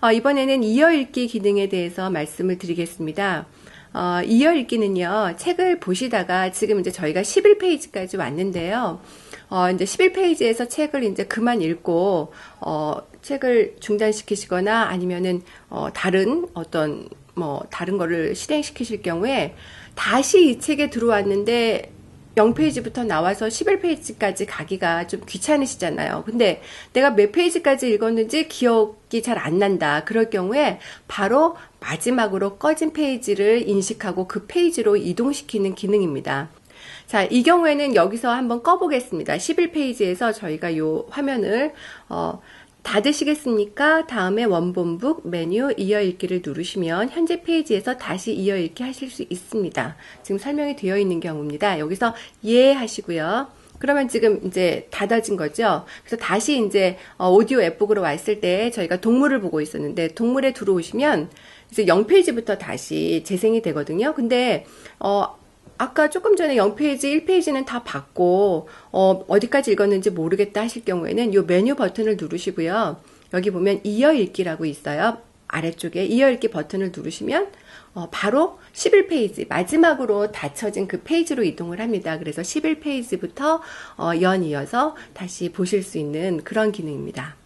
어, 이번에는 이어 읽기 기능에 대해서 말씀을 드리겠습니다. 어, 이어 읽기는요, 책을 보시다가 지금 이제 저희가 11페이지까지 왔는데요. 어, 이제 11페이지에서 책을 이제 그만 읽고, 어, 책을 중단시키시거나 아니면은, 어, 다른 어떤, 뭐, 다른 거를 실행시키실 경우에 다시 이 책에 들어왔는데 0페이지부터 나와서 11페이지까지 가기가 좀 귀찮으시잖아요. 근데 내가 몇 페이지까지 읽었는지 기억이 잘 안 난다. 그럴 경우에 바로 마지막으로 꺼진 페이지를 인식하고 그 페이지로 이동시키는 기능입니다. 자, 이 경우에는 여기서 한번 꺼보겠습니다. 11페이지에서 저희가 이 화면을, 어, 닫으시겠습니까? 다음에 원본북 메뉴 이어읽기를 누르시면 현재 페이지에서 다시 이어읽기 하실 수 있습니다. 지금 설명이 되어 있는 경우입니다. 여기서 예 하시고요. 그러면 지금 이제 닫아진 거죠. 그래서 다시 이제 어, 오디오 앱북으로 왔을 때 저희가 동물을 보고 있었는데 동물에 들어오시면 이제 0페이지부터 다시 재생이 되거든요. 근데 어 아까 조금 전에 0페이지, 1페이지는 다 봤고, 어, 어디까지 읽었는지 모르겠다 하실 경우에는 이 메뉴 버튼을 누르시고요. 여기 보면 이어 읽기라고 있어요. 아래쪽에 이어 읽기 버튼을 누르시면, 어, 바로 11페이지, 마지막으로 닫혀진 그 페이지로 이동을 합니다. 그래서 11페이지부터, 어, 연 이어서 다시 보실 수 있는 그런 기능입니다.